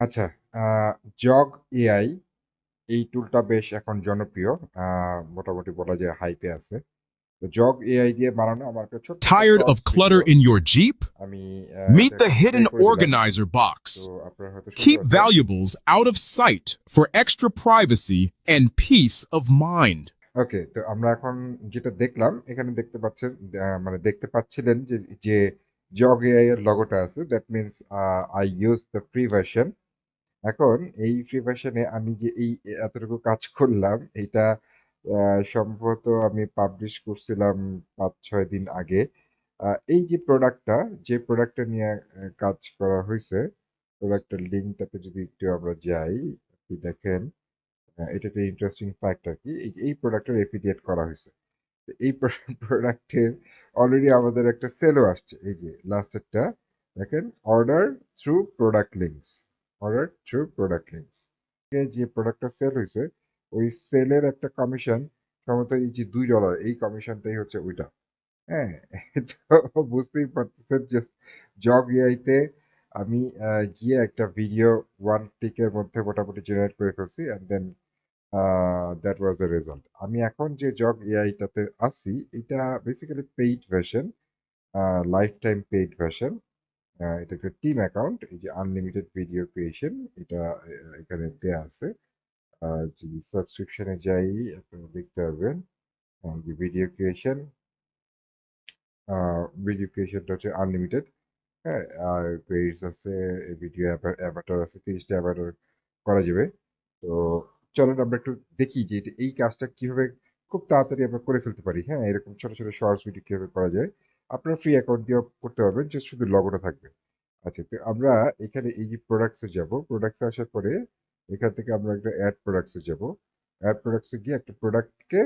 আচ্ছা, আ jug AI এই টুলটা বেশ এখন জনপ্রিয়। আ মোটামুটি বলা যায় হাইপে আছে। তো জগ এআই দিয়ে বানানো আমার একটা ছোট্ট একটা Tired of shorts clutter in your Jeep? আমি আ Meet এটা the hidden প্লে করে দিলাম। organizer তো box. আপনারা হয়তো শুনতে Keep পাচ্ছেন। valuables out of sight for extra privacy and peace of mind. ওকে, তো আমরা এখন যেটা দেখলাম এখানে দেখতে পাচ্ছেন আ মানে দেখতে পাচ্ছিলেন যে, যে জগ এআই এর লোগোটা আছে that means uh I use the free version এখন এই ফ্রি ভার্শনে আমি যে এই এতটুকু কাজ করলাম এটা আ সম্ভবত আমি পাবলিশ করছিলাম ৫-৬ দিন আগে। এই যে প্রোডাক্টটা, যে প্রোডাক্টটা নিয়ে কাজ করা হইছে, প্রোডাক্টের লিঙ্কটাতে যদি একটু আমরা যাই, আপনি দেখেন এটা একটা ইন্টারেস্টিং ফ্যাক্ট আরকি। এই এই প্রোডাক্টের এফিলিয়েট করা হইছে। তো এই প্র প্রোডাক্টের অলরেডি আমাদের একটা সেলও আসছে। এই যে লাস্টেরটা দেখেন order through product links, order through product links. এ যে প্রোডাক্টটা সেল হয়েছে ওই সেলের একটা কমিশন সম্ভবত এই যে দুই ডলার এই কমিশনটাই হচ্ছে ওইটা। হ্যাঁ? তো বুঝতেই পারতেছেন জাস্ট জগ এআইতে আমি গিয়ে একটা ভিডিও ওয়ান টিকের মধ্যে মোটামুটি জেনারেট করে ফেলছি and then that was the result. আমি এখন যে জগ এআইটাতে আছি, এটা basically paid version, lifetime paid version. এটা একটা টিম অ্যাকাউন্ট। এই যে আনলিমিটেড ভিডিও ক্রিয়েশন এটা এখানে দেয়া আছে। আর যদি সাবস্ক্রিপশন যাই আপনারা দেখতে পারবেন। যে ভিডিও ক্রিয়েশন ভিডিও ক্রিয়েশনটা হচ্ছে আনলিমিটেড। হ্যাঁ? আর ক্রেডিটস আছে, ভিডিও অ্যাভা অ্যাভাটার আছে ৩০ টা অ্যাভাটার করা যাবে। তো চলেন আমরা একটু দেখি যে এই কাজটা কীভাবে খুব তাড়াতাড়ি আমরা করে ফেলতে পারি। হ্যাঁ? এরকম ছোট, ছোট শর্টস ভিডিও কীভাবে করা যায়। আপনারা ফ্রি অ্যাকাউন্ট দিয়ে করতে পারবেন। যে শুধু লোগোটা থাকবে। আচ্ছা তো আমরা এখানে এই যে প্রোডাক্টস যাব। প্রোডাক্টস আসার পরে এখান থেকে আমরা একটা অ্যাড প্রোডাক্টস যাব। এড প্রোডাক্টস গিয়ে একটা প্রোডাক্টকে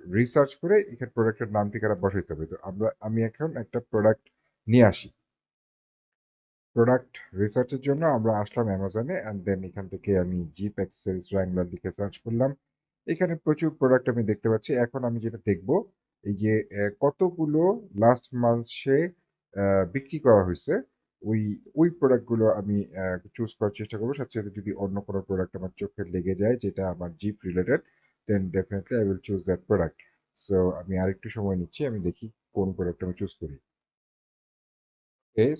রিসার্চ করে এখানে প্রোডাক্টের নাম ঠিকানা বসাইতে হবে। তো আমরা, আমি এখন একটা প্রোডাক্ট নিয়ে আসি। প্রোডাক্ট রিসার্চের জন্য আমরা আসলাম অ্যামাজনে অ্যান্ড দেন এখান থেকে আমি জিপ অ্যাক্সেসরিজ wrangler লিখে সার্চ করলাম। এখানে প্রচুর প্রোডাক্ট আমি দেখতে পাচ্ছি। এখন আমি যেটা দেখব এই যে কতগুলো লাস্ট মান্থসে বিক্রি করা হয়েছে ওই, ওই প্রোডাক্টগুলো আমি চুজ করার চেষ্টা করব সাথে, সাথে যদি অন্য কোনো প্রোডাক্ট আমার চোখে লেগে যায় যেটা আমার Jeep related then definitely I will choose that product. So আমি আরেকটু সময় নিচ্ছি। আমি দেখি কোন প্রোডাক্ট আমি চুজ করি।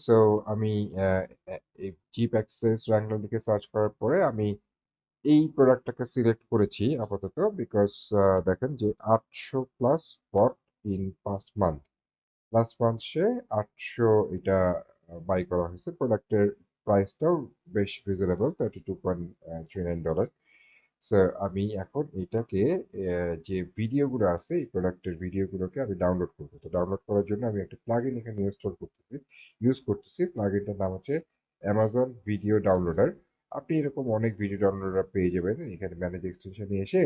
সো আমি জিপ অ্যাক্সেস wrangler লিখে সার্চ করার পরে আমি এই প্রোডাক্টটাকে সিলেক্ট করেছি আপাতত বিকজ দেখেন যে ৮০০ plus bought in past month. Last মান্থসে ৮০০ এটা বাই করা হয়েছে। প্রোডাক্টের প্রাইসটাও বেশ রিজনেবল $32.39 সো আমি এখন এটাকে যে ভিডিওগুলো আছে, এই প্রোডাক্টের ভিডিওগুলোকে আমি ডাউনলোড করব তো ডাউনলোড করার জন্য আমি একটা প্লাগইন এখানে ইনস্টল করতেছি ইউজ করতেছি। প্লাগইনটার নাম হচ্ছে অ্যামাজন ভিডিও ডাউনলোডার। আপনি এরকম অনেক ভিডিও ডাউনলোডার পেয়ে যাবেন। এখানে ম্যানেজ এক্সটেনশন এ এসে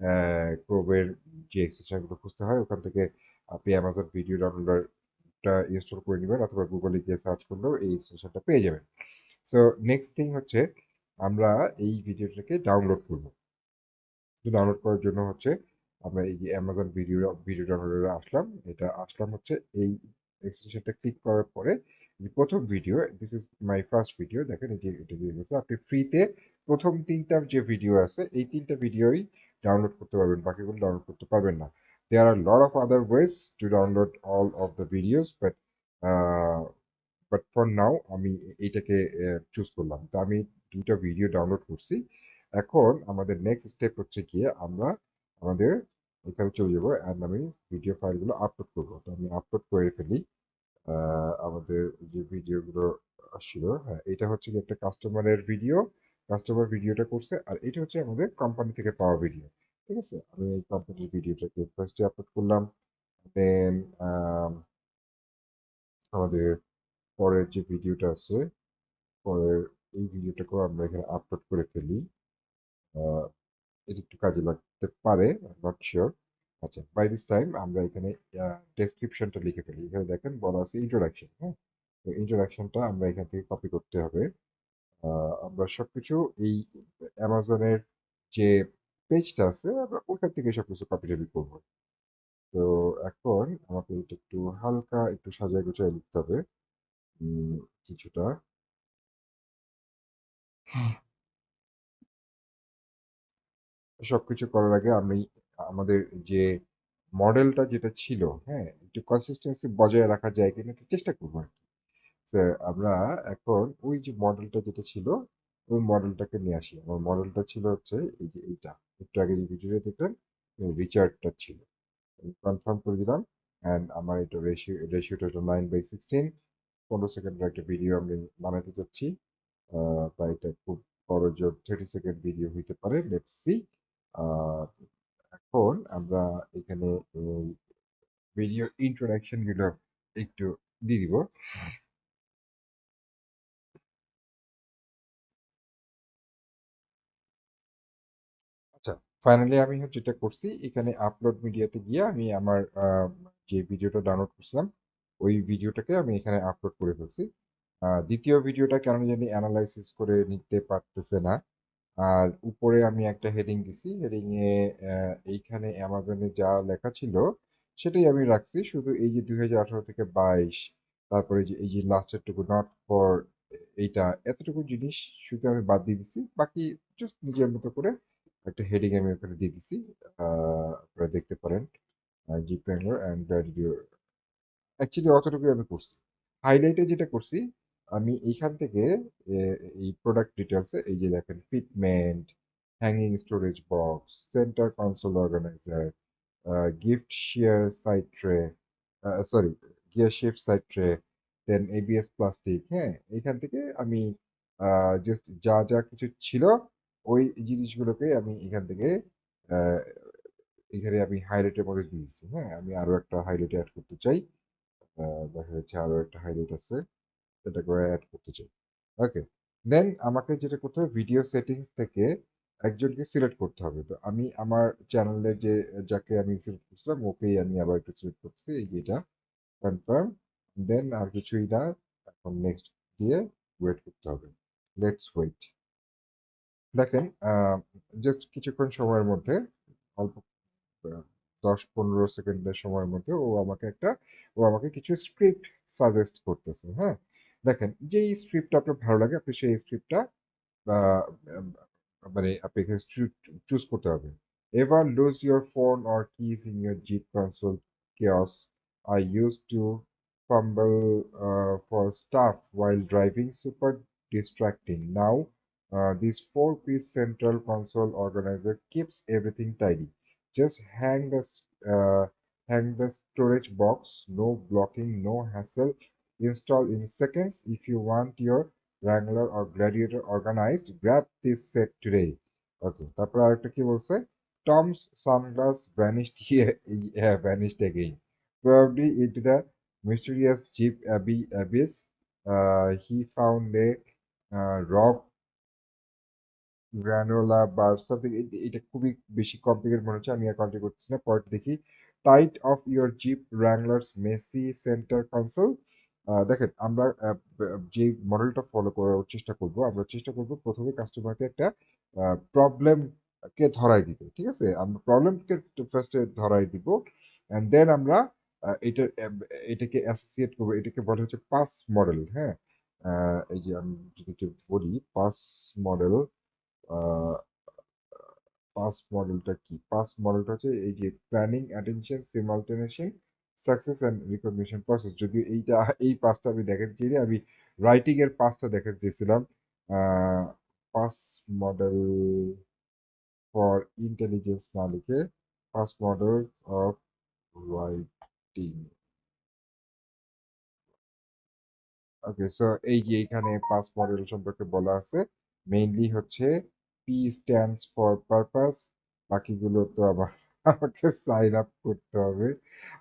অ্যা ক্রোমের যে এক্সটেনশনগুলো খুঁজতে হয়, ওখান থেকে আপনি অ্যামাজন ভিডিও ডাউনলোডারটা ইনস্টল করে নেবেন অথবা গুগলে গিয়ে সার্চ করলেও এই এক্সটেনশনটা পেয়ে যাবেন। সো নেক্সট থিং হচ্ছে, আমরা এই ভিডিওটাকে ডাউনলোড করব। তো ডাউনলোড করার জন্য হচ্ছে, আমরা এই যে অ্যামাজন ভিডিও ভিডিও ডাউনলোডারে আসলাম। এটা আসলাম হচ্ছে এই এক্সটেনশনটা ক্লিক করার পরে ১ম video this is my first video দেখেন এটা দিয়ে গেছে। আপনি ফ্রিতে ১ম ৩ টা যে ভিডিও আছে, এই ৩ টা ভিডিওই ডাউনলোড করতে পারবেন। বাকিগুলো ডাউনলোড করতে পারবেন না। There are lot of other ways to download all of the videos, but uh but for now আমি এইটাকে চুজ করলাম। তো আমি ২ ভিডিও ডাউনলোড করছি। এখন আমাদের নেক্সট স্টেপ হচ্ছে গিয়ে আমরা আমাদের এখানে চলে যাব অ্যান্ড আমি ভিডিও ফাইলগুলো আপলোড করব তো আমি আপলোড করে ফেলি। আমাদের যে ভিডিওগুলো আসছিল হ্যাঁ, এটা হচ্ছে একটা কাস্টমারের ভিডিও। কাস্টমার ভিডিওটা করছে আর এটা হচ্ছে আমাদের কোম্পানি থেকে পাওয়া ভিডিও। ঠিক আছে? আমি এই কোম্পানির ভিডিওটাকে ফার্স্ট আপলোড করলাম। দেন আম আমাদের পরের যে ভিডিওটা আছে, পরের এই ভিডিওটাকেও আমরা এখানে আপলোড করে ফেলি। এটা একটু কাজে লাগতে পারে, নট সিউর। আচ্ছা, বাই দিস টাইম আমরা এখানে ডেসক্রিপশনটা লিখে ফেলি। এখানে দেখেন বলা আছে ইন্ট্রোডাকশন, হ্যাঁ? তো ইন্ট্রোডাকশনটা আমরা এখান থেকে কপি করতে হবে। আমরা সবকিছু এই অ্যামাজনের যে পেজটা আছে আমরা ওখান থেকে সবকিছু কপি-টপি করব। তো এখন আমাকে এটা একটু হালকা একটু সাজায় গুছায় লিখতে হবে। কিছুটা। সবকিছু করার আগে আমি আমাদের যে মডেলটা যেটা ছিল, হ্যাঁ? একটু কনসিস্টেন্সি বজায় রাখা যায় কিনা একটু চেষ্টা করব আরকি। সো আমরা এখন ওই যে মডেলটা যেটা ছিল, ওই মডেলটাকে নিয়ে আসি। আমার মডেলটা ছিল হচ্ছে এই যে এইটা। একটু আগে যে ভিডিওটা দেখলেন, রিচার্ডটা ছিল। কনফার্ম করে দিলাম অ্যান্ড আমার এটা রেশিও রেশিওটা হলো 9/16 15 সেকেন্ডের একটা ভিডিও আমি বানাতে চাচ্ছি। বা এটা খুব বড় জোর থার্টি সেকেন্ড ভিডিও হইতে পারে। Let's see. এখন আমরা এখানে ভিডিও ইন্ট্রোডাকশনগুলো একটু দিয়ে দিব। আচ্ছা, ফাইনালি আমি হচ্ছে যেটা করছি, এখানে আপলোড মিডিয়াতে গিয়ে আমি আমার যে ভিডিওটা ডাউনলোড করছিলাম, ওই ভিডিওটাকে আমি এখানে আপলোড করে ফেলছি। ২য় ভিডিওটা কেন জানি এনালাইসিস করে নিতে পারতেছে না। আর উপরে আমি একটা হেডিং দিছি। হেডিং এ এইখানে অ্যামাজনে যা লেখা ছিল, সেটাই আমি রাখছি। শুধু এই যে ২০১৮ থেকে ২২ তারপরে যে এই যে লাস্টের টুকু নট ফর এইটা এতটুকু জিনিস শুধু আমি বাদ দিয়ে দিছি। বাকি জাস্ট নিজের মতো করে একটা হেডিং আমি ওখানে দিয়ে দিছি। আপনারা দেখতে পারেন। জিপ অ্যান্ড অ্যাকচুয়ালি অতটুকুই আমি করছি। হাইলাইটে যেটা করছি, আমি এইখান থেকে এই প্রোডাক্ট ডিটেলসে এই যে দেখেন fitment, hanging storage box, centre console organiser, gift share side tray, sorry gear shift side tray, then ABS plastic, হ্যাঁ? এইখান থেকে আমি জাস্ট যা, যা কিছু ছিল, ওই জিনিসগুলোকে আমি এখান থেকে এখানে আমি হাইলাইটের মধ্যে দিয়ে দিছি, হ্যাঁ? আমি আরও একটা হাইলাইট অ্যাড করতে চাই। দেখা যাচ্ছে আরও একটা হাইলাইট আছে। এটাকেও এড করতে চাই। ওকে। দেন আমাকে যেটা করতে হবে ভিডিও সেটিংস থেকে একজনকে সিলেক্ট করতে হবে। তো আমি আমার চ্যানেলে যে যাকে আমি সিলেক্ট করছিলাম ওকেই আমি আবার একটু সিলেক্ট করতেছি। এই যে এটা কনফার্ম। দেন আর কিছুই না। এখন নেক্সট দিয়ে ওয়েট করতে হবে। Let's wait. দেখেন জাস্ট কিছুক্ষণ সময়ের মধ্যে অল্প আ ১০-১৫ সেকেন্ডের সময়ের মধ্যে ও আমাকে একটা ও আমাকে কিছু স্ক্রিপ্ট সাজেস্ট করতেছে, হ্যাঁ? দেখেন যেই স্ক্রিপ্টটা আপনার ভালো লাগে আপনি সেই স্ক্রিপ্টটা আ আম মানে আপনি এখানে চু চুজ করতে হবে। Ever lose your phone or keys in your Jeep console chaos? I used to fumble uh, for stuff while driving, super distracting. Now, uh, this four-piece central console organizer keeps everything tidy. Just hang the s- uh, hang the storage box, no blocking, no hassle. Install in seconds. If you want your Wrangler or Gladiator organized, grab this set today. Okay, তারপর আরেকটা কি বলছে? Yeah, vanished again. Probably into the mysterious Jeep Abbey abyss. Uh, he found a uh, rock granola bar something এটা খুবই বেশি complicated মনে হচ্ছে আমি আর কন্টিনিউ করতেছি না পরে দেখি tight of your Jeep Wrangler's messy centre console দেখেন আমরা যে মডেলটা ফলো করার চেষ্টা করব, আমরা চেষ্টা করব প্রথমে কাস্টমারকে একটা প্রবলেম কে ধরাই দিতে, ঠিক আছে? আমরা প্রবলেমকে ফার্স্টে ধরাই দিব অ্যান্ড দেন আমরা এটা এটাকে অ্যাসোসিয়েট করব, এটাকে বলা হচ্ছে পাস মডেল হ্যাঁ? এই যে আমি যদি বলি পাস মডেল পাস মডেলটা কি? পাস মডেলটা হচ্ছে এই যে planning attention simultaneous success and recognition process যদি এইটা, এই পাঁচটা আমি দেখাতে চাই আমি রাইটিং এর পাসটা দেখাতে চেয়েছিলাম পাস মডেল ফর ইন্টেলিজেন্স না লিখে pass model of writing okay so এই যে এখানে পাস মডেল সম্পর্কে বলা আছে মেইনলি হচ্ছে পি স্ট্যান্ডস ফর পারপাস বাকিগুলো তো আবার আমাকে সাইন আপ করতে হবে।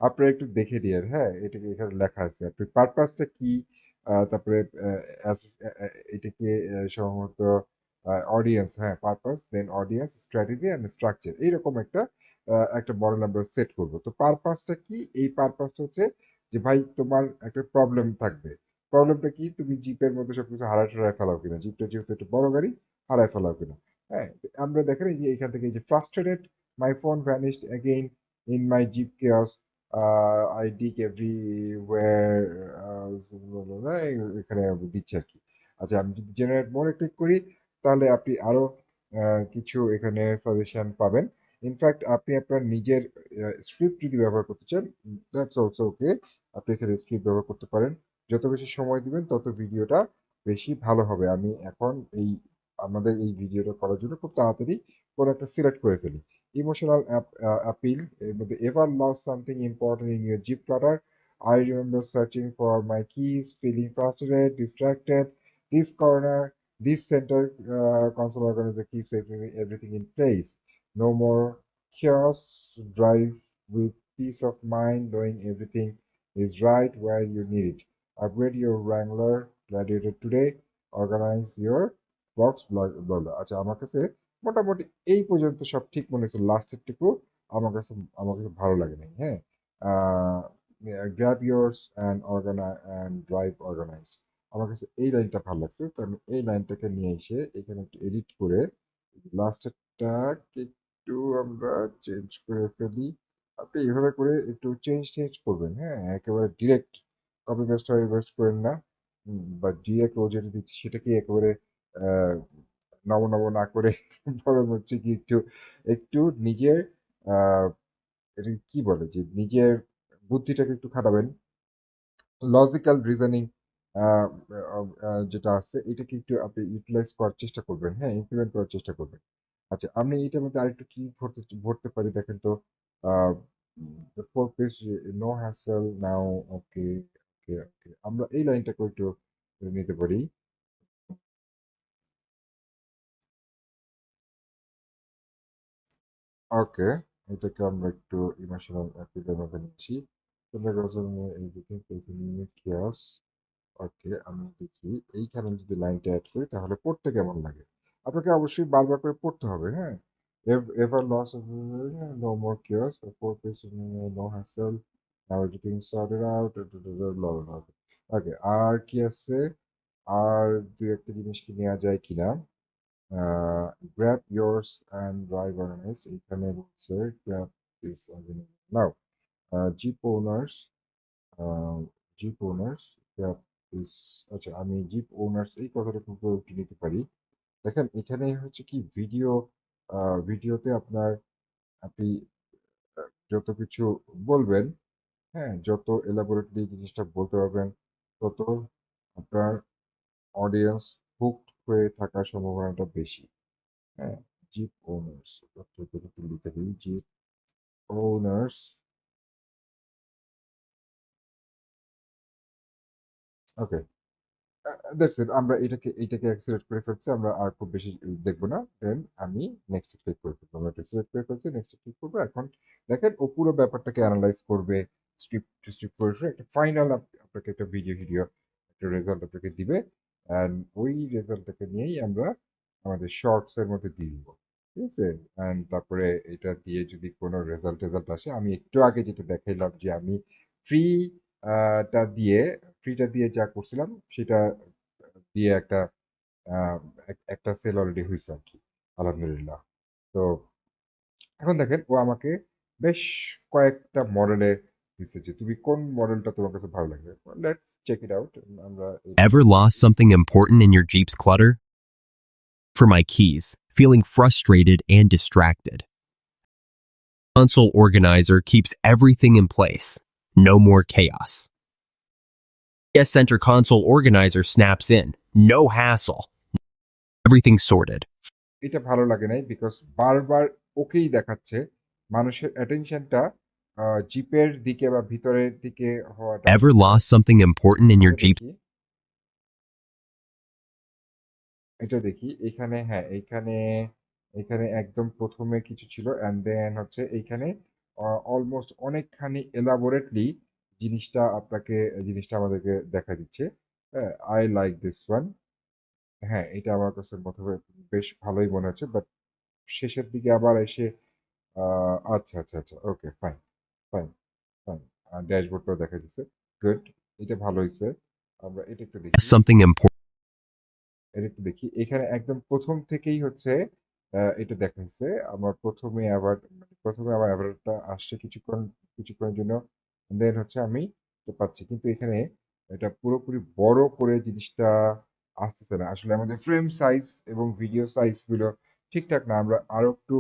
আপনারা একটু দেখে নিন হ্যাঁ? এটাকে এখানে লেখা আছে? আপনি পারপাসটা কি? তারপরে এটাকে সম্ভবত অডিয়েন্স হ্যাঁ purpose then audience strategy and structure এইরকম একটা একটা মডেল নাম্বার সেট করব। তো পারপাসটা কি? এই পারপাসটা হচ্ছে যে, ভাই, তোমার একটা প্রবলেম থাকবে। প্রবলেমটা কি? তুমি জিপের মধ্যে সবকিছু হারায় টারায় ফেলাও কিনা? জিপটা যেহেতু একটা বড় গাড়ি, হারায় ফেলাও কিনা? হ্যাঁ আমরা দেখেন এই যে, এখান থেকে যে frustrated my phone vanished again in my Jeep chaos I dig everywhere এখানে দিচ্ছে আর কি। আচ্ছা আমি যদি জেনারেট মোড়ে ক্লিক করি তাহলে আপনি আরও আহ, কিছু এখানে সাজেশন পাবেন। ইনফ্যাক্ট আপনি আপনার নিজের স্ক্রিপ্ট যদি ব্যবহার করতে চান দ্যাটস অলসো ওকে আপনি এখানে স্ক্রিপ্ট ব্যবহার করতে পারেন। যত বেশি সময় দিবেন তত ভিডিওটা বেশি ভালো হবে। আমি এখন এই আমাদের এই ভিডিওটা করার জন্য খুব তাড়াতাড়ি কোনো একটা সিলেক্ট করে ফেলি। ইমোশনাল অ্যাপিল এর মধ্যে ever lost something important in your Jeep clutter I remember searching for my keys feeling frustrated distracted this corner this corner, this center uh, console organizer keeps everything, everything in place no more chaos drive with peace of mind knowing everything is right where you need it upgrade your wrangler gladiator today organize your box blah আচ্ছা আমার কাছে মোটামুটি এই পর্যন্ত সব ঠিক মনে হচ্ছে লাস্টের আমার কাছে আমার কাছে ভালো লাগে নাই হ্যাঁ? Grab yours and organize and drive organized আমার কাছে এই লাইনটা ভালো লাগছে, তো আমি এই লাইনটাকে নিয়ে এসে এখানে একটু এডিট করে লাস্টেরটা একটু আমরা চেঞ্জ করে ফেলি। আপনি এইভাবে করে একটু চেঞ্জ চেঞ্জ করবেন হ্যাঁ? একেবারে ডিরেক্ট কপি পেস্ট হয়ে পেস্ট করেন না। বা ডিরেক্ট ও যেটা দিচ্ছে সেটাকে একেবারে নব নব না করে বরং হচ্ছে কি একটু একটু নিজের কি বলে যে নিজের বুদ্ধিটাকে একটু খাটাবেন। লজিক্যাল রিজনিং যেটা আছে এটাকে একটু আপনি ইউটিলাইজ করার চেষ্টা করবেন হ্যাঁ ইমপ্লিমেন্ট করার চেষ্টা করবেন। আচ্ছা আমি এটার মধ্যে আরেকটু কি ভরতে ভরতে পারি দেখেন তো four page no hassle now okay okay okay আমরা এই লাইনটাকে একটু নিতে পারি। ওকে, এটাকে আমরা একটু ইমোশনাল অ্যাপিলের মধ্যে নিচ্ছি তোমরা এভরিথিং কিয়াস ওকে, আমি দেখি এইখানে যদি লাইনটা অ্যাড করি তাহলে পড়তে কেমন লাগে? আপনাকে অবশ্যই বারবার করে পড়তে হবে হ্যাঁ? Ever lost no more four page no hassle now everything sorted out okay আর কি আছে? আর দুই একটা জিনিস কি নেওয়া যায় কিনা? গ্র্যাব yours অ্যান্ড ড্রাইভ এখানে বলছে grab this now Jeep owners Jeep owners grab this আচ্ছা আমি জিপ ওনার্স এই কথাটা খুব নিতে পারি। দেখেন, এখানে হচ্ছে কি ভিডিও ভিডিওতে আপনার আপনি যত কিছু বলবেন হ্যাঁ যত এলাবোরেটলি জিনিসটা বলতে পারবেন, তত আপনার অডিয়েন্স হুকড হয়ে থাকার সম্ভাবনাটা বেশি। হ্যাঁ জিপ ওনার্স লিখে দিই jeep owners okay that's it আমরা এটাকে এটাকে সিলেক্ট করে ফেলছি, আমরা আর খুব বেশি দেখব না। দেন আমি নেক্সট ক্লিক করে ফেলব। আমরা সিলেক্ট করে ফেলছি নেক্সট ক্লিক করব। এখন দেখেন, ও পুরো ব্যাপারটাকে অ্যানালাইজ করবে স্ক্রিপ্ট স্ক্রিপ্ট করে, একটা ফাইনাল আপনাকে একটা ভিডিও ভিডিও একটা রেজাল্ট আপনাকে দিবে। অ্যান্ড ওই রেজাল্টটাকে নিয়েই আমরা আমাদের শর্টস এর মধ্যে দিয়ে দিব। ঠিক আছে? অ্যান্ড তারপরে এটা দিয়ে যদি কোনো রেজাল্ট রেজাল্ট আসে, আমি একটু আগে যেটা দেখাইলাম যে আমি ফ্রি টা দিয়ে ফ্রিটা দিয়ে যা করছিলাম, সেটা দিয়ে একটা একটা সেল অলরেডি হয়েছে আর কি। আলহামদুলিল্লাহ। তো এখন দেখেন, ও আমাকে বেশ কয়েকটা মডেলে দিচ্ছে যে তুমি কোন মডেলটা তোমার কাছে ভালো লাগবে লেটস চেক ইট আউট আমরা এই- Ever lost something important in your Jeep's clutter? For my keys, feeling frustrated and distracted. Console organizer keeps everything in place. No more chaos. Yes Center console organizer snaps in. No hassle. Everything sorted. এটা ভালো লাগে নাই because বারবার ওকেই দেখাচ্ছে মানুষের অ্যাটেনশনটা জিপের দিকে বা ভিতরের দিকে হওয়াটা Ever lost something important in your Jeep? দেখি। এটা দেখি এখানে হ্যাঁ এখানে এখানে একদম প্রথমে কিছু ছিল অ্যান্ড দেন হচ্ছে এইখানে অলমোস্ট অনেকখানি এলাবোরেটলি জিনিসটা আপনাকে জিনিসটা আমাদেরকে দেখা দিচ্ছে হ্যাঁ আই লাইক দিস ওয়ান হ্যাঁ এটা আমার কাছে প্রথমে বেশ ভালোই মনে হচ্ছে বাট শেষের দিকে আবার এসে আহ, আচ্ছা আচ্ছা আচ্ছা ওকে ফাইন ফাইন ফাইন ড্যাশবোর্ডটাও দেখা দিচ্ছে গুড এটা ভালো হয়েছে আমরা এটা একটু দেখি important. এটা একটু দেখি এখানে একদম প্রথম থেকেই হচ্ছে এটা দেখাইছে আমার প্রথমে আবার প্রথমে আমার অ্যাভারটা আসছে কিছুক্ষণ কিছুক্ষণের জন্য দেন হচ্ছে আমি এটা পাচ্ছি কিন্তু এখানে এটা পুরোপুরি বড় করে জিনিসটা আসতেছে না। আসলে আমাদের ফ্রেম সাইজ এবং ভিডিও সাইজগুলো ঠিকঠাক না। আমরা আরও একটু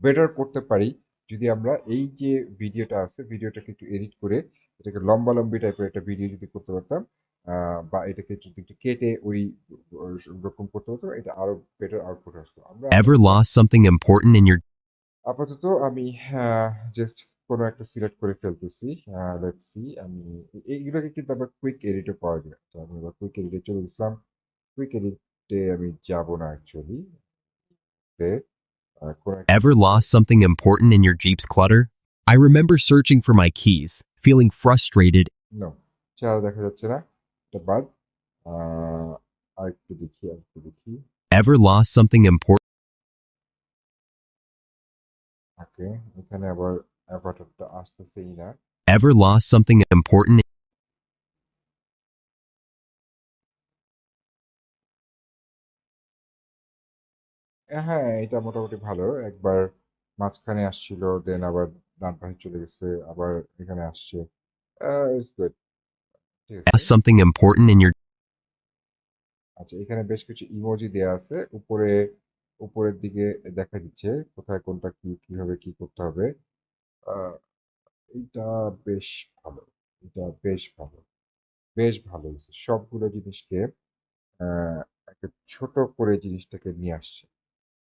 বেটার করতে পারি। যদি আমরা এই যে ভিডিওটা আছে, ভিডিওটাকে একটু এডিট করে এটাকে লম্বালম্বি টাইপের একটা ভিডিও যদি করতে পারতাম বা এটাকে যদি একটু কেটে ওই রকম করতে হতো, এটা আরও বেটার আউটপুট আসতো। আমরা Ever lost something important in your আপাতত আমি জাস্ট কোনো একটা সিলেক্ট করে ফেলতেছি। লেটস সি আমি এইগুলোকে কিন্তু আবার কুইক এডিটও পাওয়া যায়। তো আমি আবার কুইক এডিটে চলে গেছিলাম। কুইক এডিটে আমি যাব না actually. তে আ কোনো একটা Ever lost something important in your Jeep's clutter? I remember searching for my keys, feeling frustrated no, চেহারা দেখা যাচ্ছে না। এটা বাদ। আ আরেকটু দেখি, আরেকটু দেখি। Ever lost something important ওকে, এখানে আবার অ্যাভাটারটা আসতেছেই না। Ever lost something important হ্যাঁ, এটা মোটামুটি ভালো। একবার মাঝখানে আসছিল, দেন আবার ডান পাশে চলে গেছে, আবার এখানে আসছে। Uh it's good. ঠিক আছে। lost something important in your আচ্ছা, এখানে বেশ কিছু ইমোজি দেয়া আছে। উপরে উপরের দিকে দেখা দিচ্ছে কোথায় কোনটা কি, কীভাবে কি করতে হবে। আ এইটা বেশ ভালো। এটা বেশ ভালো। বেশ ভালো হইছে। সবগুলো জিনিসকে আ একটা ছোট করে জিনিসটাকে নিয়ে আসছে।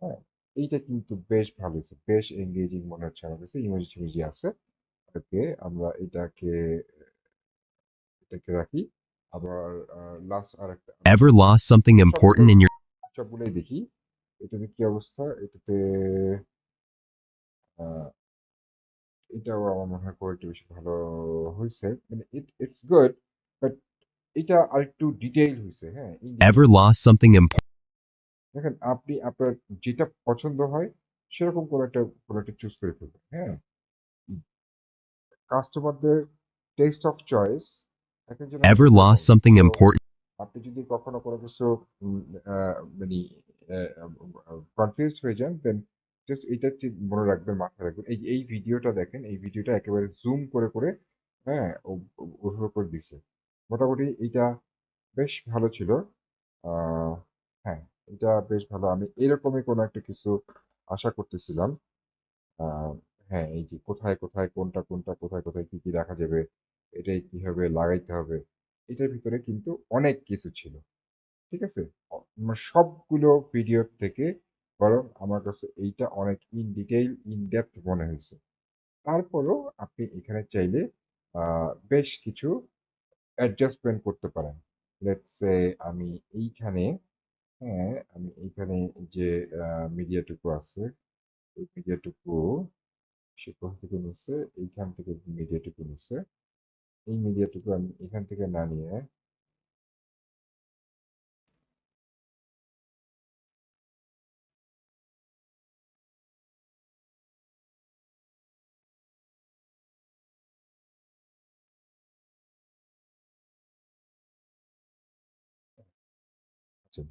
হ্যাঁ? এইটা কিন্তু বেশ ভালো হইছে। বেশ এনগেজিং মনে হচ্ছে আমার কাছে। ইমোজি-টিমোজি আছে। ওকে, আমরা এটাকে এটাকে রাখি। আবার লাস্ট আরেকটা Ever lost something important in your সবগুলোই দেখি। এটাতে কি অবস্থা? এটাতে এটাও আমার মনে হয় কোয়ালিটি বেশি ভালো হইছে। মানে ইট ইটস গুড বাট এটা আরেকটু ডিটেইল হইছে, হ্যাঁ? Ever lost something important দেখেন আপনি আপনার যেটা পছন্দ হয় সেরকম কোনো একটা একটা চুজ করে ফেলবেন, হ্যাঁ? কাস্টমারদের taste of choice Ever lost something important আপনি যদি কখনো কোনো কিছু মানে কনফিউজড হয়ে যান দেন জাস্ট এটা মনে রাখবেন, মাথায় রাখবেন। এই এই ভিডিওটা দেখেন, এই ভিডিওটা একেবারে জুম করে, করে হ্যাঁ? ওভাবে করে দিছে। মোটামুটি এটা বেশ ভালো ছিল। হ্যাঁ, এটা বেশ ভালো। আমি এরকমই কোনো একটা কিছু আশা করতেছিলাম। হ্যাঁ, এই যে কোথায়, কোথায় কোনটা, কোনটা কোথায়, কোথায় কি, কি রাখা যাবে, এটাই কীভাবে লাগাইতে হবে। এটার ভিতরে কিন্তু অনেক কিছু ছিল। ঠিক আছে? অ মা সবগুলো ভিডিওর থেকে বরং আমার কাছে এইটা অনেক ইন ডিটেইল, ইন ডেপথ মনে হইছে। তারপরও আপনি এখানে চাইলে বেশ কিছু অ্যাডজাস্টমেন্ট করতে পারেন। লেটস আমি এইখানে হ্যাঁ, আমি এখানে যে মিডিয়াটুকু আছে, এই মিডিয়াটুকু সে কোথা থেকে নিচ্ছে এইখান থেকে মিডিয়াটুকু নিচ্ছে। এই মিডিয়াটুকু আমি এখান থেকে না নিয়ে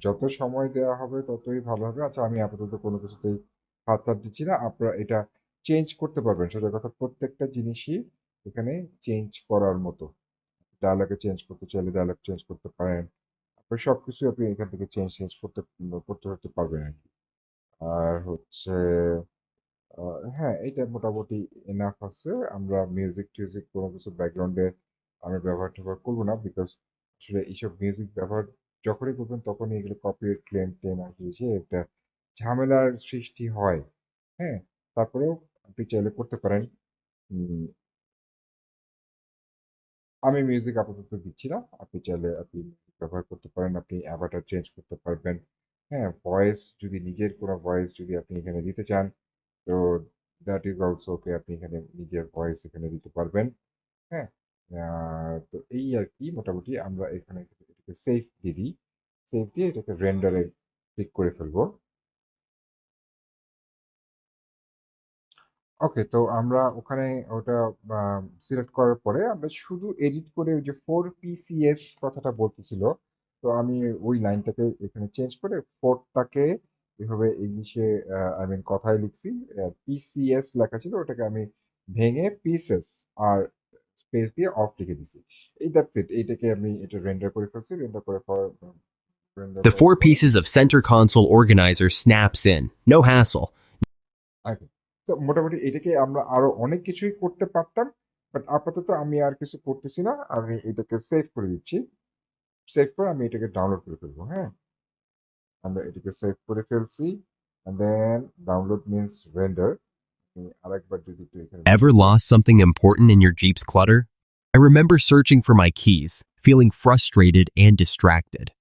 যত সময় দেওয়া হবে ততই ভালো হবে। আচ্ছা, আমি আপাতত কোনো কিছুতেই হাত-টাত দিচ্ছি না। আপনারা এটা চেঞ্জ করতে পারবেন। সোজা কথা প্রত্যেকটা জিনিসই এখানে চেঞ্জ করার মতো। ডায়ালগে চেঞ্জ করতে চাইলে ডায়ালগ চেঞ্জ করতে পারেন। আপনার সবকিছুই আপনি এখান থেকে চেঞ্জ চেঞ্জ করতে করতে করতে পারবেন আরকি। আর হচ্ছে হ্যাঁ, এটা মোটামুটি এনাফ আছে। আমরা মিউজিক-টিউজিক কোনো কিছু ব্যাকগ্রাউন্ডে আমি ব্যবহার-ট্যাবহার করব না। বিকজ আসলে এইসব মিউজিক ব্যবহার যখনই করবেন তখনই এগুলো কপিরাইট ক্লেম-টেম আসে যে একটা ঝামেলার সৃষ্টি হয়। হ্যাঁ? তারপরেও আপনি চাইলে করতে পারেন। আমি মিউজিক আপাতত দিচ্ছি না। আপনি চাইলে আপনি ব্যবহার করতে পারেন। আপনি অ্যাভাটার চেঞ্জ করতে পারবেন। হ্যাঁ? ভয়েস যদি নিজের কোনো ভয়েস যদি আপনি এখানে দিতে চান, তো দ্যাট ইজ অলসো ওকে। আপনি এখানে নিজের ভয়েস এখানে দিতে পারবেন। হ্যাঁ? তো এই আর কি মোটামুটি আমরা এখানে এটাকে সেভ দিয়ে দিই। সেভ দিয়ে এটাকে রেন্ডারে ক্লিক করে ফেলব। ওকে, তো আমরা ওখানে ওটা সিলেক্ট করার পরে আমরা শুধু এডিট করে ওই যে ফোর পিসিএস কথাটা বলতেছিল। তো আমি ওই লাইনটাকে এখানে চেঞ্জ করে 4 টাকে এভাবে ইংলিশে আই মিন কথায় লিখছি। পিসিএস লেখা ছিল ওটাকে আমি ভেঙে পিসেস আর স্পেস দিয়ে অফ লিখে দিছি। এই দ্যাটস ইট। এইটাকে আমি এটা রেন্ডার করে ফেলছি। রেন্ডার করার পর The four pieces of center console organizer snaps in. No hassle. আগে তো মোটামুটি এটাকে আমরা আরও অনেক কিছুই করতে পারতাম বাট আপাতত আমি আর কিছু করতেছি না আমি এটাকে সেভ করে দিচ্ছি সেভ করে আমি এটাকে ডাউনলোড করে ফেলব হ্যাঁ আমরা এটাকে সেভ করে ফেলছি then download means render Ever lost something important in your Jeep's clutter? I remember searching for my keys, feeling frustrated and distracted.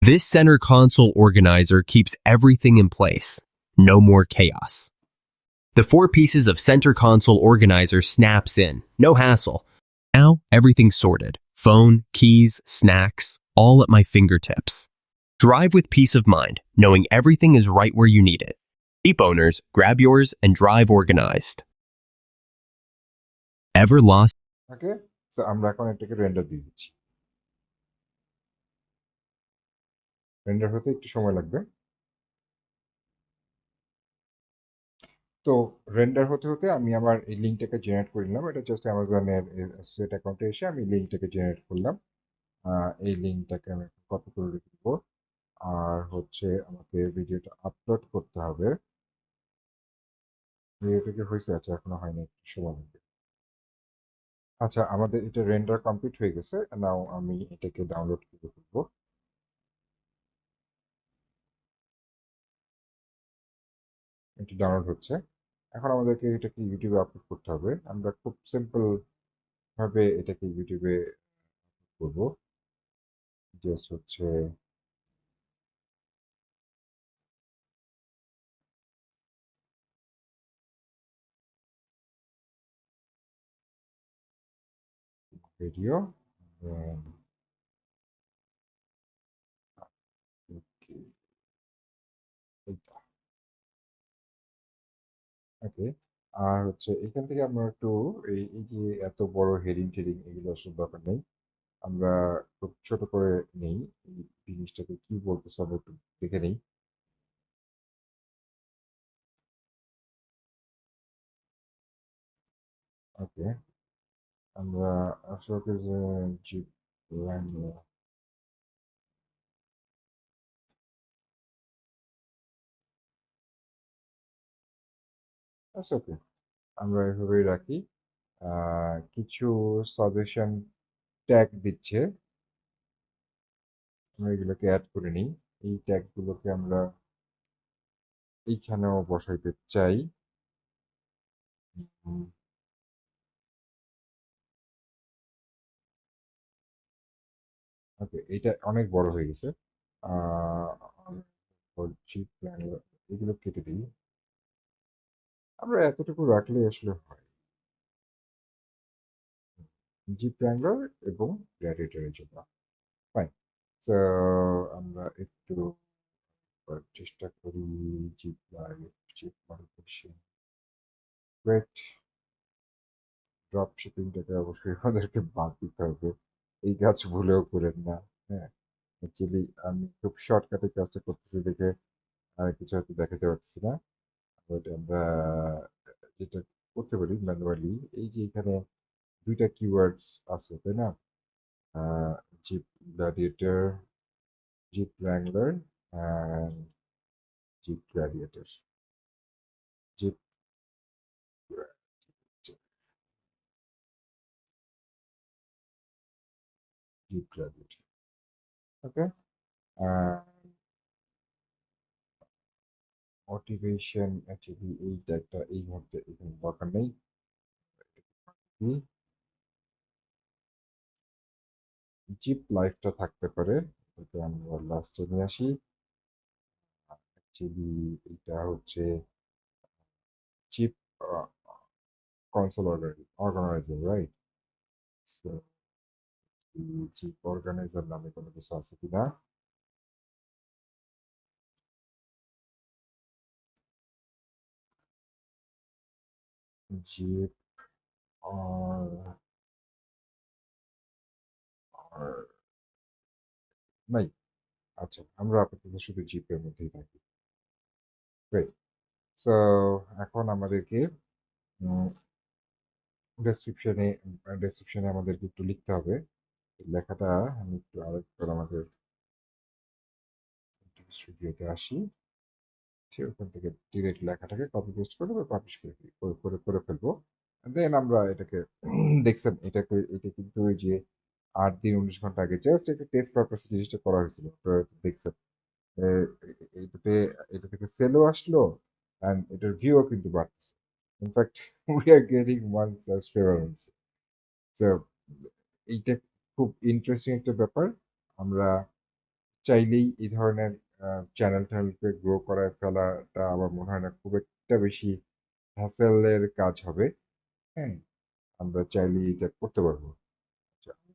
This center console organizer keeps everything in place. No more chaos. The four pieces of center console organizer snaps in, no hassle. Now everything's sorted phone, keys, snacks, all at my fingertips. Drive with peace of mind, knowing everything is right where you need it. Jeep owners, grab yours and drive organized. Ever lost? Okay so আমরা এখন এটাকে render দিয়ে দিচ্ছি। Render হতে একটু সময় লাগবে। তো রেন্ডার হতে হতে আমি আমার এই লিঙ্কটাকে জেনারেট করে নিলাম। এটা জাস্ট অ্যামাজনের অ্যাসোসিয়েট অ্যাকাউন্টে এসে আমি লিঙ্কটাকে জেনারেট করলাম। এই লিঙ্কটাকে আমি কপি করে রেখে দেবো। আর হচ্ছে আমাকে ভিডিওটা আপলোড করতে হবে। ভিডিওটাকে হয়েছে আচ্ছা এখনও হয়নি সময় লাগবে। আচ্ছা আমাদের এটা রেন্ডার কমপ্লিট হয়ে গেছে, নাও আমি এটাকে ডাউনলোড করে ফেলব। এটি ডাউনলোড হচ্ছে। এখন আমাদেরকে এটাকে ইউটিউবে আপলোড করতে হবে। আমরা খুব সিম্পল ভাবে এটাকে ইউটিউবে করব। জাস্ট হচ্ছে ভিডিও ওকে আর হচ্ছে এখান থেকে আমরা একটু এই যে এত বড় হেডিং টেডিং এগুলো আসলে দরকার নেই। আমরা খুব ছোট করে নেই। জিনিসটাকে কি বলতেছে আমরা একটু দেখে নেই। ওকে আমরা যে জিপ আচ্ছা আমরা এভাবেই রাখি। কিছু সাজেশন ট্যাগ দিচ্ছে। আমরা এগুলোকে অ্যাড করে নিই। এই ট্যাগগুলোকে আমরা এইখানেও বসাইতে চাই। ওকে এটা অনেক বড় হয়ে গেছে। বলছি এগুলো কেটে দিই। আমরা এতটুকু রাখলে আসলে হয়। জিপ র্যাঙ্গলার এবং গ্র্যাডিয়েটরের জন্য। ফাইন তো আমরা একটু চেষ্টা করি Jeep Jeep modification weight drop শিপিংটাকে অবশ্যই আমাদেরকে বাদ দিতে হবে। এই কাজ ভুলেও করেন না। হ্যাঁ অ্যাকচুয়ালি আমি খুব শর্টকাটে কাজটা করতেছি দেখে কিছু হয়তো দেখাতে পারতেছি না। বাট আমরা যেটা করতে পারি ম্যানুয়ালি এই যে এখানে দুইটা কিওয়ার্ডস আছে, তাই না? Jeep Gladiator Jeep Wrangler Jeep Gladiator Jeep Jeep Gladiator okay motivation actually এই ট্যাগটা এই মুহূর্তে এখানে দরকার নেই। জিপ লাইফটা থাকতে পারে। এটা আমরা লাস্টে নিয়ে আসি। অ্যাকচুয়ালি এটা হচ্ছে cheap console organizer right so cheap organizer নামে কোনো কিছু আছে কিনা জিপ নাই আচ্ছা আমরা আপাতত শুধু জিপের মধ্যেই থাকি গ্রেট সো এখন আমাদেরকে ডেসক্রিপশনে ডেসক্রিপশনে আমাদেরকে একটু লিখতে হবে লেখাটা আমি একটু আরেকবার আমাদের স্টুডিওতে আসি। সে ওখান থেকে ডিরেক্ট লেখাটাকে কপি পেস্ট করে বা পাবলিশ করে করে করে ফেলব। দেন আমরা এটাকে দেখছেন, এটাকে, এটা কিন্তু ওই যে আট দিন, উনিশ ঘণ্টা আগে জাস্ট একটা টেস্ট পারপাসে জিনিসটা করা হয়েছিল। দেখছেন। এটাতে, এটা থেকে সেলও আসলো অ্যান্ড এটার ভিউও কিন্তু বাড়তেছে। In fact we are getting one subscriber also so এইটা খুব ইন্টারেস্টিং একটা ব্যাপার। আমরা চাইলেই এই ধরনের চ্যানেল ট্যানেলকে গ্রো করায় ফেলাটা আমার মনে হয় না খুব একটা বেশি হ্যাসেলের কাজ হবে। হ্যাঁ আমরা চাইলেই এটা করতে পারব।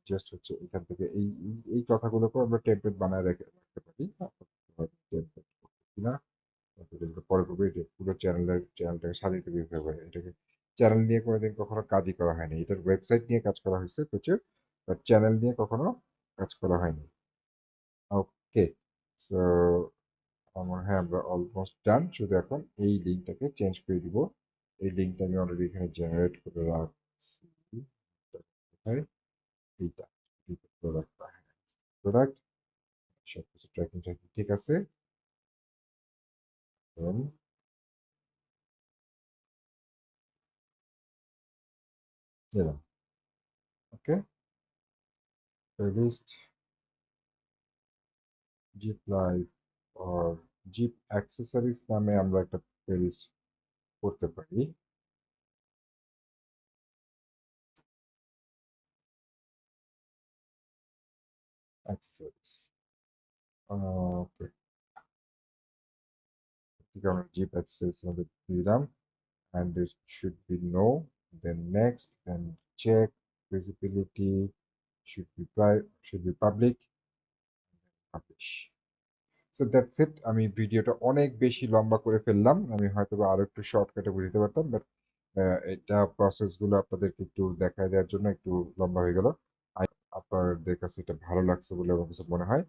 জাস্ট হচ্ছে এখান থেকে এই, এই- এই কথাগুলোকে আমরা টেমপ্লেট বানায় রেখে, রাখতে পারি। কিনা পরে করব এটা পুরো চ্যানেলের চ্যানেলটাকে সাজাইতে দিতে এটাকে চ্যানেল নিয়ে কোনোদিন কখনো কাজই করা হয়নি। এটার ওয়েবসাইট নিয়ে কাজ করা হয়েছে প্রচুর। বাট চ্যানেল নিয়ে কখনো কাজ করা হয়নি। ওকে সো আমার হ্যাঁ আমরা অলমোস্ট ডান শুধু এখন এই লিঙ্কটাকে চেঞ্জ করে দিব। এই লিঙ্কটা আমি অলরেডি এখানে জেনারেট করে রাখছি। প্রোডাক্ট প্রোডাক্ট সব কিছু ট্র্যাকিং ট্র্যাকিং ঠিক আছে? দিলাম okay playlist Jeep live or Jeep accessories নামে আমরা একটা প্লেলিস্ট করতে পারি। অ্যাক্সেসরিজ ওকে থেকে আমরা জিপ অ্যাক্সেসরিজ মধ্যে দিলাম and it should be no. Then next then check visibility. Should be should be public, publish. So that's it আমি ভিডিওটা অনেক বেশি লম্বা করে ফেললাম। আমি হয়তো বা আরও একটু শর্টকাটে বুঝতে পারতাম বাট এটা প্রসেসগুলো আপনাদেরকে একটু দেখায় দেওয়ার জন্য একটু লম্বা হয়ে গেল। আপনাদের কাছে এটা ভালো লাগছে বলে আমার কাছে মনে হয়।